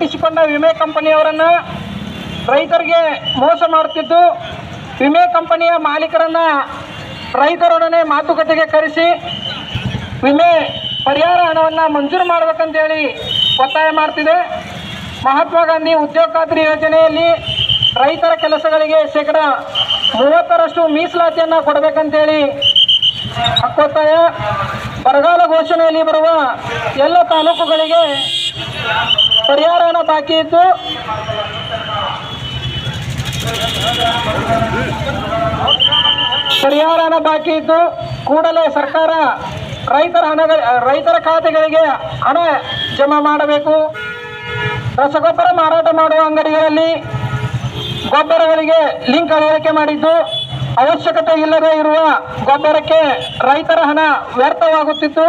ರೈತರನ್ನ ವಿಮೆ ಕಂಪನಿಯವರನ್ನ ರೈತರಿಗೆ ಮೋಸ ಮಾಡುತ್ತಿದ್ದು, ವಿಮೆ ಕಂಪನಿಯ ಮಾಲೀಕರನ್ನ ರೈತರೊಡನೆ ಮಾತುಕತೆಗೆ ಕರೆಸಿ, ವಿಮೆ ಪರಿಹಾರ ಹಣವನ್ನು ಮಂಜೂರು ಮಾಡಬೇಕಂತೇಳಿ ಒತ್ತಾಯ ಮಾಡ್ತಿದೆ. ಮಹಾತ್ಮ ಗಾಂಧಿ ಉದ್ಯೋಗ ಖಾತ್ರಿ ಯೋಜನೆಯಲ್ಲಿ ರೈತರ ಕೆಲಸಗಳಿಗೆ ಶೇಕಡ ಮೂವತ್ತರಷ್ಟು ಮೀಸಲಾತಿಯನ್ನು ಕೊಡಬೇಕಂತೇಳಿ ಹಕ್ಕೊತ್ತಾಯ. ಬರಗಾಲ ಘೋಷಣೆಯಲ್ಲಿ ಬರುವ ಎಲ್ಲ ತಾಲೂಕುಗಳಿಗೆ ಪರಿಹಾರ ಏನೋ ಬಾಕಿ ಇದ್ದು ಪರಿಹಾರ ಏನೋ ಬಾಕಿ ಇದ್ದು ಕೂಡಲೇ ಸರ್ಕಾರ ರೈತರ ಹಣಗಳ, ರೈತರ ಖಾತೆಗಳಿಗೆ ಹಣ ಜಮಾ ಮಾಡಬೇಕು. ರಸಗೊಬ್ಬರ ಮಾರಾಟ ಮಾಡುವ ಅಂಗಡಿಗಳಲ್ಲಿ ಗೊಬ್ಬರಗಳಿಗೆ ಲಿಂಕ್ ಅಳವಡಿಕೆ ಮಾಡಿದ್ದು. ಅವಶ್ಯಕತೆ ಇಲ್ಲದೇ ಇರುವ ಗೊಬ್ಬರಕ್ಕೆ ರೈತರ ಹಣ ವ್ಯರ್ಥವಾಗುತ್ತಿತ್ತು.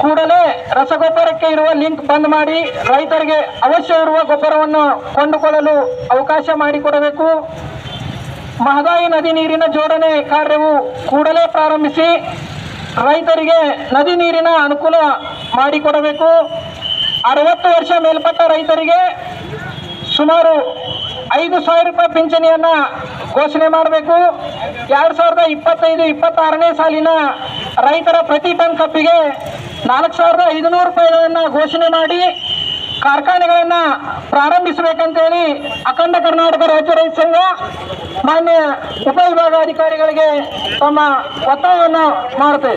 ಕೂಡಲೇ ರಸಗೊಬ್ಬರಕ್ಕೆ ಇರುವ ಲಿಂಕ್ ಬಂದ್ ಮಾಡಿ ರೈತರಿಗೆ ಅವಶ್ಯ ಇರುವ ಗೊಬ್ಬರವನ್ನು ಕೊಂಡುಕೊಳ್ಳಲು ಅವಕಾಶ ಮಾಡಿಕೊಡಬೇಕು. ಮಹದಾಯಿ ನದಿ ನೀರಿನ ಜೋಡಣೆ ಕಾರ್ಯವು ಕೂಡಲೇ ಪ್ರಾರಂಭಿಸಿ ರೈತರಿಗೆ ನದಿ ನೀರಿನ ಅನುಕೂಲ ಮಾಡಿಕೊಡಬೇಕು. ಅರವತ್ತು ವರ್ಷ ಮೇಲ್ಪಟ್ಟ ರೈತರಿಗೆ ಸುಮಾರು ಐದು ಸಾವಿರ ರೂಪಾಯಿ ಪಿಂಚಣಿಯನ್ನು ಘೋಷಣೆ ಮಾಡಬೇಕು. ಎರಡು ಸಾವಿರದ ಇಪ್ಪತ್ತೈದು, ಇಪ್ಪತ್ತಾರನೇ ಸಾಲಿನ ರೈತರ ಪ್ರತಿ ಟನ್ ಕಪ್ಪಿಗೆ ನಾಲ್ಕು ಸಾವಿರದ ಐದುನೂರು ರೂಪಾಯಿಗಳನ್ನು ಘೋಷಣೆ ಮಾಡಿ ಕಾರ್ಖಾನೆಗಳನ್ನು ಪ್ರಾರಂಭಿಸಬೇಕಂತೇಳಿ ಅಖಂಡ ಕರ್ನಾಟಕ ರಾಜ್ಯ ರೈತ ಸಂಘ ಮಾನ್ಯ ಉಪವಿಭಾಗಾಧಿಕಾರಿಗಳಿಗೆ ತಮ್ಮ ಒತ್ತಾಯವನ್ನು ಮಾಡುತ್ತೆ.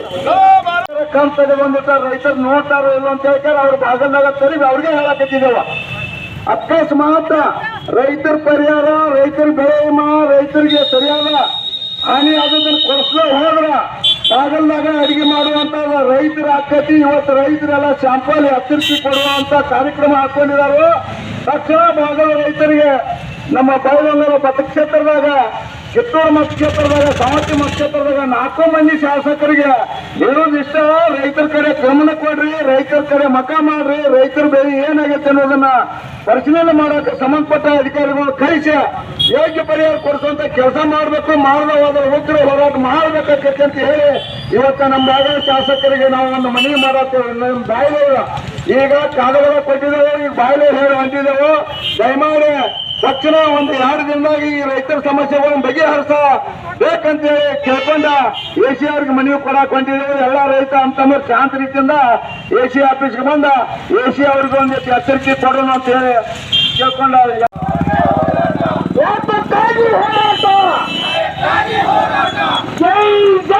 ಕಂತದ ಬಂದಿರ್ತಾರೆ ರೈತರು ನೋಡ್ತಾರೋ ಇಲ್ಲ ಅಂತ ಹೇಳ್ತಾರೆ, ಅವ್ರ ಭಾಗದಾಗ ತರಿವಿ ಅವ್ರಿಗೆ ಹೇಳಕತ್ತಿದ್ದೇವ. ಅಕಸ್ಮಾತ್ ರೈತರ ಪರಿಹಾರ, ರೈತರ ಬೆಳೆ ವಿಮಾ, ರೈತರಿಗೆ ಸರಿಯಾದ ಹಾನಿ ಆದದನ್ನು ಕೊಡಿಸ್ಲೋ ಹೋದ್ರ ಬಾಗಲ್ದಾಗ ಅಡಿಗೆ ಮಾಡುವಂತ ರೈತರ ಆಕತಿ ಇವತ್ತು ರೈತರೆಲ್ಲ ಶಾಂಪಲ್ ಎತ್ತರಿಸಿ ಕೊಡುವಂತ ಕಾರ್ಯಕ್ರಮ ಹಾಕೊಂಡಿದ್ದಾರೆ ತಕ್ಷಣ ಭಾಗದ ರೈತರಿಗೆ ನಮ್ಮ ಬೈಲಂಗರ ಮತಕ್ಷೇತ್ರದಾಗ ಕಿತ್ತೂರು ಮತಕ್ಷೇತ್ರದಾಗ ಸಾಮರ್ಥ್ಯ ಮತಕ್ಷೇತ್ರದಾಗ ನಾಲ್ಕು ಮಂದಿ ಶಾಸಕರಿಗೆ ಇರೋದು ಇಷ್ಟ. ರೈತರ ಕಡೆ ಗಮನ ಕೊಡ್ರಿ, ರೈತರ ಕಡೆ ಮಕ ಮಾಡ್ರಿ, ರೈತರ ಬೆಳೆ ಏನಾಗೈತೆ ಅನ್ನೋದನ್ನ ಪರಿಶೀಲನೆ ಮಾಡಕ್ಕೆ ಸಂಬಂಧಪಟ್ಟ ಅಧಿಕಾರಿಗಳು ಕಳಿಸಿ. ಯೋಗ್ಯ ಪರಿಹಾರ ಕೊಡಿಸುವಂತ ಕೆಲಸ ಮಾಡಬೇಕು, ಮಾಡದ ಹೋದ್ರೆ ಉಗ್ರ ಹೋರಾಟ ಮಾಡಬೇಕಾಗತ್ತೆ ಅಂತ ಹೇಳಿ ಇವತ್ತು ನಮ್ಮ ಭಾಗದ ಶಾಸಕರಿಗೆ ನಾವು ಒಂದು ಮನವಿ ಮಾಡತ್ತೇವೆ. ನಮ್ಮ ಬಾಯಿಲೆ ಈಗ ಕಾಗದ ಕೊಟ್ಟಿದ್ದೇವೆ, ಈಗ ಬಾಯಿಲೆ ಹೇಳಿ ಹೊಂದಿದ್ದೆವು. ದಯಮಾಡಿ ತಕ್ಷಣ ಒಂದು ಎರಡು ದಿನದಾಗ ಈ ರೈತರ ಸಮಸ್ಯೆಗಳನ್ನು ಬಗೆಹರಿಸ ಬೇಕಂತೇಳಿ ಕೇಳ್ಕೊಂಡ ಎ ಸಿ ಅವ್ರಿಗೆ ಮನವಿ ಕೊಡಕ್ ಹೊಂಟಿದ್ದೇವೆ ಎಲ್ಲ ರೈತ ಅಂತಂದ್ರೆ ಶಾಂತ ರೀತಿಯಿಂದ ಎ ಸಿ ಆಫೀಸ್ಗೆ ಬಂದ ಎ ಸಿ ಅವ್ರಿಗೆ ಒಂದು ಎಚ್ಚರಿಕೆ ಕೊಡೋಣ ಅಂತ ಹೇಳಿ ಕೇಳ್ಕೊಂಡ होगा जय